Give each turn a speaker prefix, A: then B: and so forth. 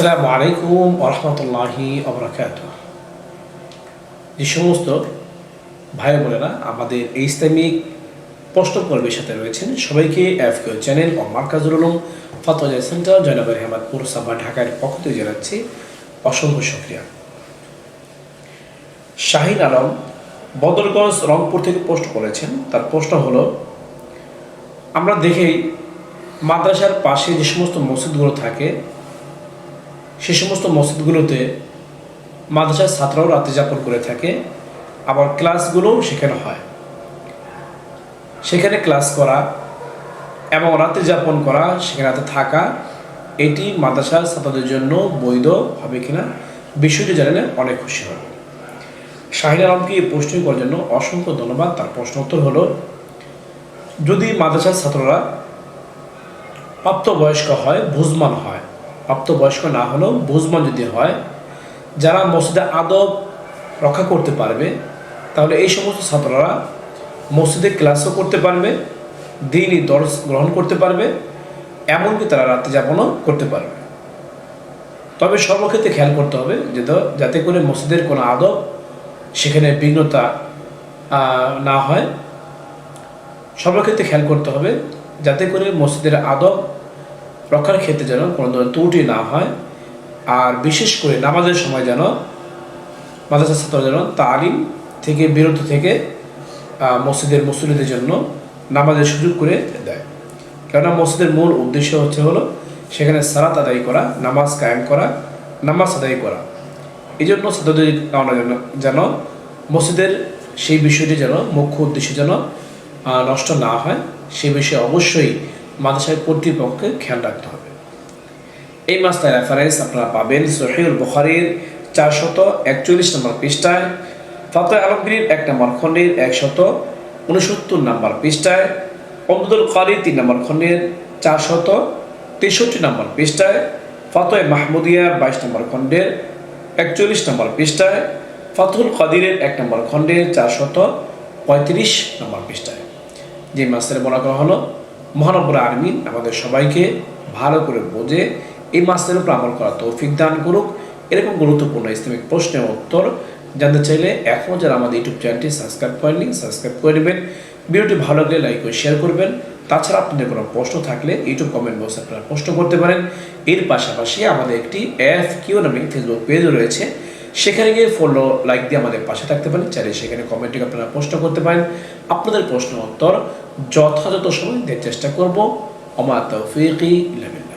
A: আসসালামু আলাইকুম ওরহমতুল্লাহি অবরাকাত যে সমস্ত ভাই বোনেরা আমাদের এই ইসলামিক প্রশ্ন পর্বের সাথে রয়েছেন। সবাইকে এফকিউ চ্যানেল ও মার্কাজুল উলুম ফতোয়া সেন্টার, জয়নগর হেমাদপুর সাবা ঢাকার পক্ষ থেকে জানাচ্ছি অসংখ্য শুক্রিয়া। শাহিন আলম বদরগঞ্জ, রংপুর থেকে পোস্ট করেছেন। তার প্রশ্ন হলো, আমরা দেখেই মাদ্রাসার পাশে যে সমস্ত মসজিদগুলো থাকে সে সমস্ত মসজিদগুলোতে মাদ্রাসার ছাত্ররাও রাতে যাপন করে থাকে, আবার ক্লাসগুলোও সেখানে হয়। সেখানে ক্লাস করা এবং রাতে যাপন করা, সেখানে রাতে থাকা, এটি মাদ্রাসার ছাত্রদের জন্য বৈধ হবে কিনা বিষয়টি জানালে অনেক খুশি হবে শাহিন আলমকে এই প্রশ্ন করার জন্য অসংখ্য ধন্যবাদ। তার প্রশ্ন উত্তর হলো, যদি মাদ্রাসার ছাত্ররা প্রাপ্তবয়স্ক হয়, বুঝমান হয় প্রাপ্তবয়স্ক না হলেও বুঝমান যদি হয়, যারা মসজিদে আদব রক্ষা করতে পারবে, তাহলে এই সমস্ত ছাত্ররা মসজিদে ক্লাসও করতে পারবে, দিনই দর্শ গ্রহণ করতে পারবে, এমনকি তারা রাতে যাপনও করতে পারবে। তবে সর্বক্ষেত্রে খেয়াল করতে হবে যে যাতে করে মসজিদের কোনো আদব সেখানে বিঘ্নতা না হয়। সর্বক্ষেত্রে খেয়াল করতে হবে, যাতে করে মসজিদের আদব রক্ষার ক্ষেত্রে যেন কোনো ধরনের ত্রুটি না হয়, আর বিশেষ করে নামাজের সময় যেন মাদ্রাসা ছাত্র যেন তালিম থেকে বিরত থেকে মসজিদের মুসলিদের জন্য নামাজের সুযোগ করে দেয়। কেননা মসজিদের মূল উদ্দেশ্য হচ্ছে হলো সেখানে সালাত আদায় করা, নামাজ কায়েম করা, নামাজ আদায় করা। এই জন্য ছাত্রদের যেন যেন মসজিদের সেই বিষয়টি যেন মুখ্য উদ্দেশ্য যেন নষ্ট না হয়, সে বিষয়ে অবশ্যই মাদ্রাসার কর্তৃপক্ষকে খেয়াল রাখতে হবে। এই মাসটার রেফারেন্স আপনারা পাবেন সহিউল বুখারীর চারশত একচল্লিশ নম্বর পৃষ্ঠায় ফাতে আলমগীর এক নম্বর খণ্ডের একশত উনসত্তর নম্বর পৃষ্ঠায় অমদুল কারি তিন নম্বর খণ্ডের চারশত তেষট্টি নম্বর পৃষ্ঠায়, ফাতোয় মাহমুদিয়া বাইশ নম্বর খণ্ডের একচল্লিশ নম্বর পৃষ্ঠায় ফাতুল কাদিরের এক নম্বর খণ্ডের চারশত পঁয়ত্রিশ নম্বর পৃষ্ঠায়। যে মাসের বলা করা হলো মহানব্বর আর্মিন আমাদের সবাইকে ভালো করে বোঝে, এই মাসের উপর আমল করা তৌফিক দান করুক। এরকম গুরুত্বপূর্ণ ইসলামিক প্রশ্নের উত্তর জানতে চাইলে এখনও যারা আমাদের ইউটিউব চ্যানেলটি সাবস্ক্রাইব করেননি, সাবস্ক্রাইব করে নেবেন। ভিডিওটি ভালো লাগলে লাইক ও শেয়ার করবেন। তাছাড়া আপনাদের কোনো প্রশ্ন থাকলে ইউটিউব কমেন্ট বক্সে আপনারা প্রশ্ন করতে পারেন। এর পাশাপাশি আমাদের একটি এফ কিউ নামে ফেসবুক পেজও রয়েছে। সেখানে গিয়ে ফলো লাইক দিয়ে আমাদের পাশে থাকতে পারেন। চাইলে সেখানে কমেন্টে আপনারা প্রশ্ন করতে পারেন। আপনাদের প্রশ্ন উত্তর যথাযথ সময় দেওয়ার চেষ্টা করব। অমাত তৌফিকি ইলামিন